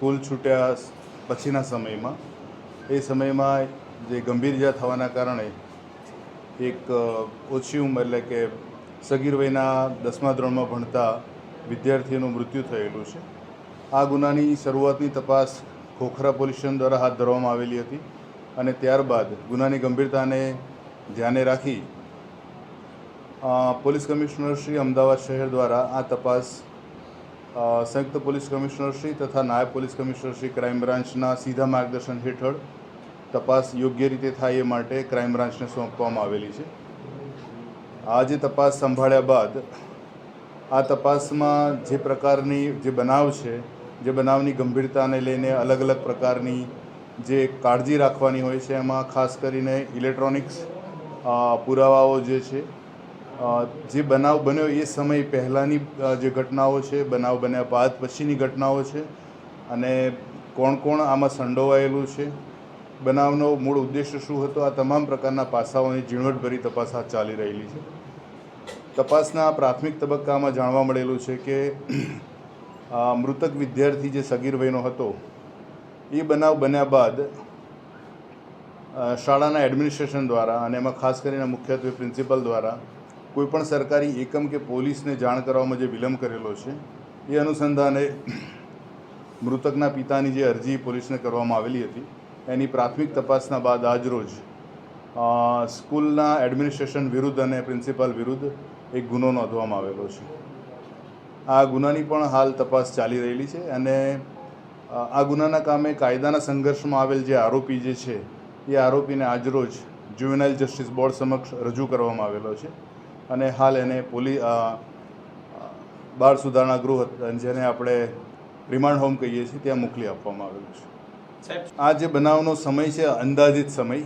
School છૂટ્યા પછીના સમયમાં. એ સમયમાં જે ગંભીર ઇજા થવાના કારણે એક ઓછી ઉંમર એટલે કે સગીર વયના દસમા ધોરણમાં ભણતા વિદ્યાર્થીઓનું મૃત્યુ થયેલું છે. આ ગુનાની શરૂઆતની તપાસ ખોખરા પોલીસ દ્વારા હાથ ધરવામાં આવેલી હતી અને ત્યારબાદ ગુનાની ગંભીરતાને ધ્યાને રાખી પોલીસ કમિશનર શ્રી અમદાવાદ શહેર દ્વારા આ તપાસ સંયુક્ત પોલીસ કમિશનરશ્રી તથા નાયબ પોલીસ કમિશનર શ્રી ક્રાઇમ બ્રાન્ચના સીધા માર્ગદર્શન હેઠળ તપાસ યોગ્ય રીતે થાય એ માટે ક્રાઇમ બ્રાન્ચને સોંપવામાં આવેલી છે. આજે તપાસ સંભાળ્યા બાદ આ તપાસમાં જે પ્રકારની જે બનાવ છે, જે બનાવની ગંભીરતાને લઈને અલગ અલગ પ્રકારની જે કાળજી રાખવાની હોય છે, એમાં ખાસ કરીને ઇલેક્ટ્રોનિક્સ પુરાવાઓ જે છે જે બનાવ બન્યો એ સમય પહેલાંની જે ઘટનાઓ છે, બનાવ બન્યા બાદ પછીની ઘટનાઓ છે અને કોણ કોણ આમાં સંડોવાયેલું છે, બનાવનો મૂળ ઉદ્દેશ્ય શું હતો, આ તમામ પ્રકારના પાસાઓની ઝીણવટભરી તપાસ હાથ ચાલી રહેલી છે. તપાસના પ્રાથમિક તબક્કામાં જાણવા મળેલું છે કે મૃતક વિદ્યાર્થી જે સગીર વયનો હતો, એ બનાવ બન્યા બાદ શાળાના એડમિનિસ્ટ્રેશન દ્વારા અને એમાં ખાસ કરીને મુખ્યત્વે પ્રિન્સિપલ દ્વારા કોઈપણ સરકારી એકમ કે પોલીસને જાણ કરવામાં જે વિલંબ કરેલો છે, એ અનુસંધાને મૃતકના પિતાની જે અરજી પોલીસને કરવામાં આવેલી હતી, એની પ્રાથમિક તપાસના બાદ આજરોજ સ્કૂલના એડમિનિસ્ટ્રેશન વિરુદ્ધ અને પ્રિન્સિપાલ વિરુદ્ધ એક ગુનો નોંધવામાં આવેલો છે. આ ગુનાની પણ હાલ તપાસ ચાલી રહેલી છે અને આ ગુનાના કામે કાયદાના સંઘર્ષમાં આવેલ જે આરોપી જે છે, એ આરોપીને આજરોજ જ્યુવેનાઇલ જસ્ટિસ બોર્ડ સમક્ષ રજૂ કરવામાં આવેલો છે. અને હાલ એને પોલીસ બાળ સુધારણા ગૃહ જેને આપણે રિમાન્ડ હોમ કહીએ છીએ ત્યાં મોકલી આપવામાં આવેલું છે. આ જે બનાવનો સમય છે અંદાજિત સમય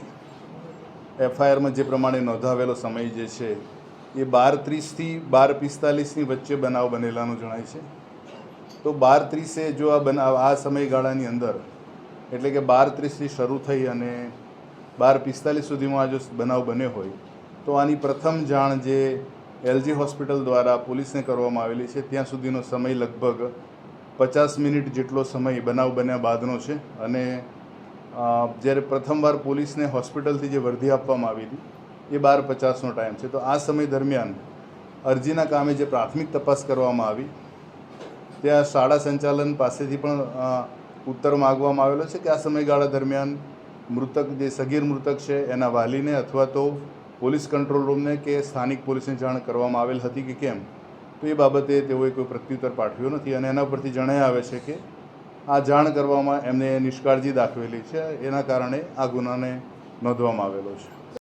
એફઆઈઆરમાં જે પ્રમાણે નોંધાવેલો સમય જે છે એ બાર ત્રીસથી બાર પિસ્તાલીસની વચ્ચે બનાવ બનેલાનું જણાય છે. તો બાર ત્રીસે જો આ બનાવ આ સમયગાળાની અંદર એટલે કે બાર ત્રીસથી શરૂ થઈ અને બાર પિસ્તાલીસ સુધીમાં આ જો બનાવ બન્યો હોય તો આની પ્રથમ જાણ જે એલજી હોસ્પિટલ દ્વારા પોલીસને કરવામાં આવેલી છે, ત્યાં સુધીનો સમય લગભગ પચાસ મિનિટ જેટલો સમય બનાવ બન્યા બાદનો છે. અને જ્યારે પ્રથમવાર પોલીસને હોસ્પિટલથી જે વર્ધી આપવામાં આવી હતી, એ બાર પચાસનો ટાઈમ છે. તો આ સમય દરમિયાન અરજીના કામે જે પ્રાથમિક તપાસ કરવામાં આવી, ત્યાં શાળા સંચાલન પાસેથી પણ ઉત્તર માગવામાં આવેલો છે કે આ સમયગાળા દરમિયાન મૃતક, જે સગીર મૃતક છે, એના વાલીને અથવા તો પોલીસ કંટ્રોલ રૂમને કે સ્થાનિક પોલીસને જાણ કરવામાં આવેલ હતી કે કેમ? તો એ બાબતે તેઓએ કોઈ પ્રત્યુત્તર પાઠવ્યો નથી અને એના પરથી જણાઈ આવે છે કે આ જાણ કરવામાં એમને નિષ્કાળજી દાખવેલી છે. એના કારણે આ ગુનાને નોંધવામાં આવેલો છે.